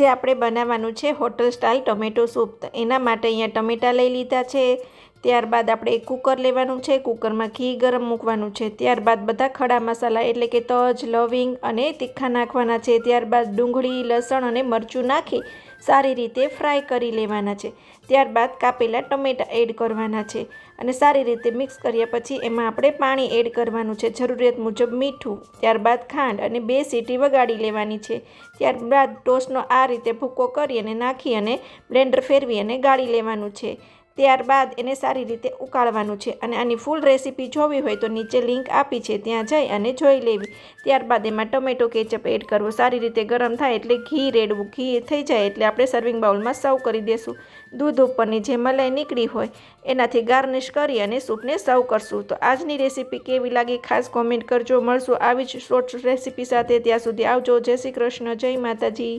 આજે આપણે બનાવવાનું છે હોટલ સ્ટાઇલ ટોમેટો સૂપ. એના માટે અહીંયા ટમેટાં લઈ લીધા છે ત્યારબાદ આપણે એક કુકર લેવાનું છે. કુકરમાં ઘી ગરમ મૂકવાનું છે. ત્યારબાદ બધા ખડા મસાલા એટલે કે તજ, લવિંગ અને તીખા નાખવાના છે. ત્યારબાદ ડુંગળી, લસણ અને મરચું નાખી સારી રીતે ફ્રાય કરી લેવાના છે. ત્યારબાદ કાપેલા ટમેટાં એડ કરવાના છે અને સારી રીતે મિક્સ કર્યા પછી એમાં આપણે પાણી એડ કરવાનું છે. જરૂરિયાત મુજબ મીઠું, ત્યારબાદ ખાંડ અને બે સીટી વગાડી લેવાની છે. ત્યારબાદ ટોસ્ટનો આ રીતે ભૂકો કરી અને નાખી અને બ્લેન્ડર ફેરવી અને ગાળી લેવાનું છે. ત્યારબાદ એને સારી રીતે ઉકાળવાનું છે અને આની ફૂલ રેસીપી જોવી હોય તો નીચે લિંક આપી છે, ત્યાં જઈ અને જોઈ લેવી. ત્યારબાદ એમાં ટમેટો કેચઅપ એડ કરવો. સારી રીતે ગરમ થાય એટલે ઘી રેડવું. ઘી થઈ જાય એટલે આપણે સર્વિંગ બાઉલમાં સર્વ કરી દેશું. દૂધ ઉપરની જે મલાઈ નીકળી હોય, એનાથી ગાર્નિશ કરી અને સૂપને સર્વ કરશું. તો આજની રેસીપી કેવી લાગી? ખાસ કોમેન્ટ કરજો. મળશું આવી જ શોર્ટ રેસીપી સાથે. ત્યાં સુધી આવજો. જય શ્રી કૃષ્ણ. જય માતાજી.